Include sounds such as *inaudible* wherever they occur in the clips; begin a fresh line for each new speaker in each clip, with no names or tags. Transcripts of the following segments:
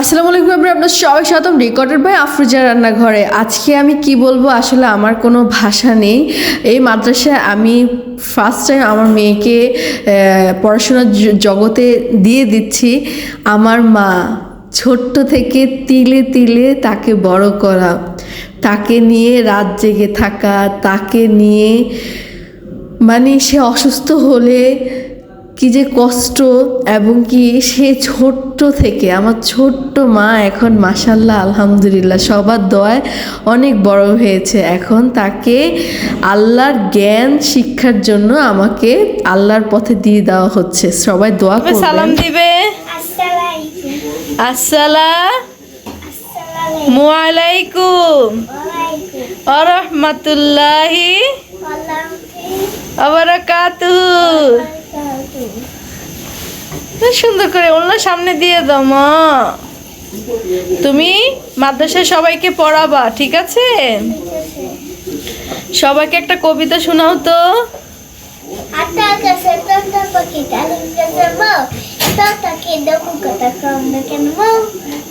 আসসালামু আলাইকুম আমরা আপনার সবাই সাথম রেকর্ডেড বাই আফরোজা রান্নাঘরে। আজকে আমি কি বলব? আসলে আমার কোনো ভাষা নেই। এই মাদ্রাসায় আমি ফার্স্ট টাইম আমার মেয়েকে পড়াশোনার জগতে দিয়ে দিচ্ছি। আমার মা ছোট্ট থেকে তিলে তিলে তাকে বড় করা তাকে নিয়ে রাত জেগে থাকা তাকে নিয়ে মানে সে অসুস্থ হলে কি যে কষ্ট এবং কি সে ছোট্ট থেকে আমার ছোট্ট মা এখন মাসাল্লাহ আলহামদুলিল্লাহ সবার দোয়ায় অনেক বড় হয়েছে। এখন তাকে আল্লাহর জ্ঞান শিক্ষার জন্য আমাকে আল্লাহর পথে দিয়ে দেওয়া হচ্ছে। সবাই দোয়া
সালাম দিবে।
Assalamualaikum.
আসসালামু আলাইকুম
Waalaikumsalam.
আরহামাতুল্লাহি আবারাকাতুহু সুন্দর করে ওনার সামনে দিয়ে দাও, মা। তুমি মাদ্রাসায় সবাইকে পড়াবা, ঠিক আছে? সবাইকে একটা কবিতা শোনাও তো।
Ata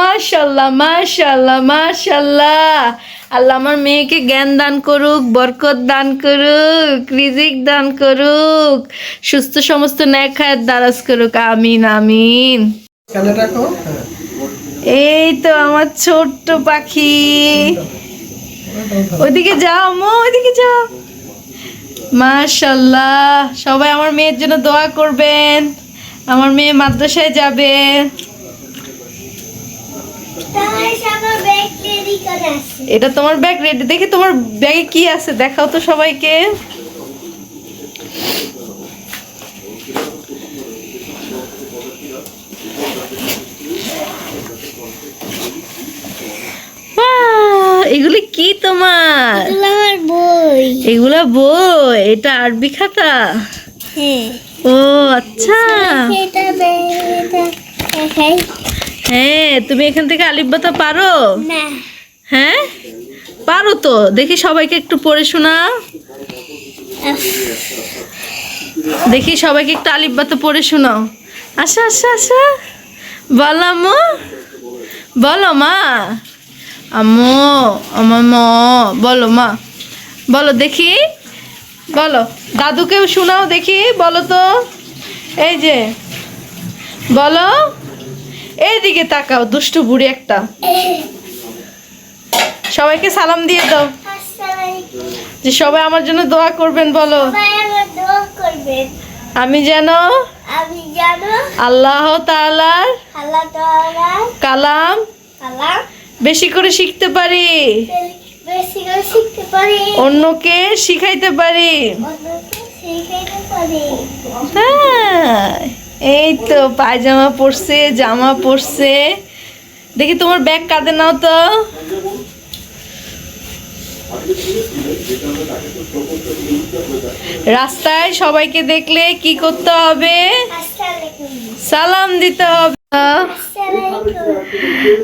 মাশাল্লাহ মাশাল্লাহ মাশাল্লাহ আল্লাহ আমার মেয়েকে জ্ঞান দান করুক বরকত দান করুক রিজিক দান করুক সুস্থ সমস্ত ন্যাখায়াত দারাজ করুক আমিন আমিন। এই তো আমার ছোট্ট পাখি। ওদিকে যাও মো ওইদিকে যাও। মাশাল্লাহ সবাই আমার মেয়ের জন্য দোয়া করবেন। আমার মেয়ে মাদ্রাসায় যাবে। এটা তোমার ব্যাগ রেডি দেখি তোমার ব্যাগে কি আছে দেখাও তো সবাইকে। বাহ, এগুলি কি তোমার?
boy.
এগুলা বই এটা আরবি খাতা? ও আচ্ছা. হ্যাঁ তুমি এখান থেকে আলিব্বাতা পারো? হ্যাঁ? পারো তো। দেখি সবাইকে একটু পড়ে শোনাও দেখি সবাইকে একটু আলিব্বাতা পড়ে শোনাও। আচ্ছা আচ্ছা আচ্ছা বলো আম্মু। বলো মা। আম্মু আমার ম। বলো মা। বলো দেখি। বলো। দাদুকেও শোনাও দেখি। বলো তো। এই যে। বলো। এইদিকে তাকাও দুষ্টু বুড়ি একটা। সবাইকে সালাম দিয়ে দাও। যে সবাই আমার জন্য দোয়া করবেন বলো. আমি যেন আল্লাহ তাআলার কালাম বেশি করে শিখতে পারি। অন্যকে শিখাইতে পারি। হ্যাঁ। এই তো পায়জামা পরছে জামা পরছে। দেখি তোমার ব্যাগ কাঁদে নাও তো। রাস্তায় সবাইকে দেখলে কি করতে হবে? সালাম দিতে হবে।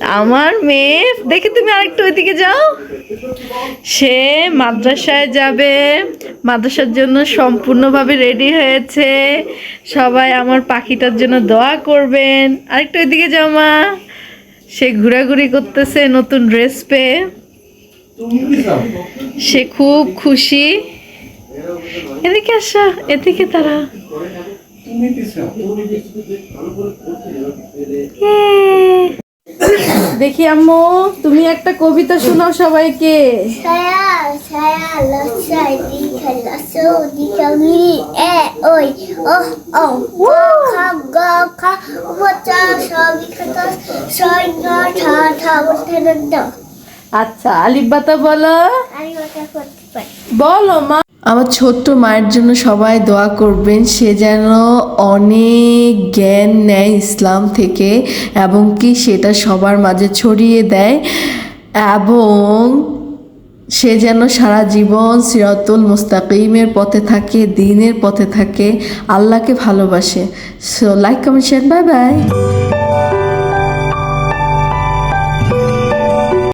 আমার মেয়ে, দেখে তুমি আরেকটু ওইদিকে যাও। সে মাদ্রাসায় যাবে। মাদ্রাসার জন্য সম্পূর্ণভাবে রেডি হয়েছে। সবাই আমার পাখিটার জন্য দোয়া করবেন। আরেকটু ওইদিকে যাও, মা। সে ঘোরাঘুরি করতেছে, নতুন ড্রেস পেয়ে। সে খুব খুশি। এদিকে আসা, এদিকে তারা। *laughs* দেখি আম্মু তুমি একটা কবিতা শোনাও সবাইকে। আচ্ছা আলিবাতা বলো। বলো মা।
আমার ছোট্ট মায়ের জন্য সবাই দোয়া করবেন, সে যেন অনেক জ্ঞান নেয় ইসলাম থেকে এবং কি সেটা সবার মাঝে ছড়িয়ে দেয় এবং সে যেন সারা জীবন সিরাতুল মুস্তাকিমের পথে থাকে, দিনের পথে থাকে, আল্লাহকে ভালোবাসে। So like comment share bye bye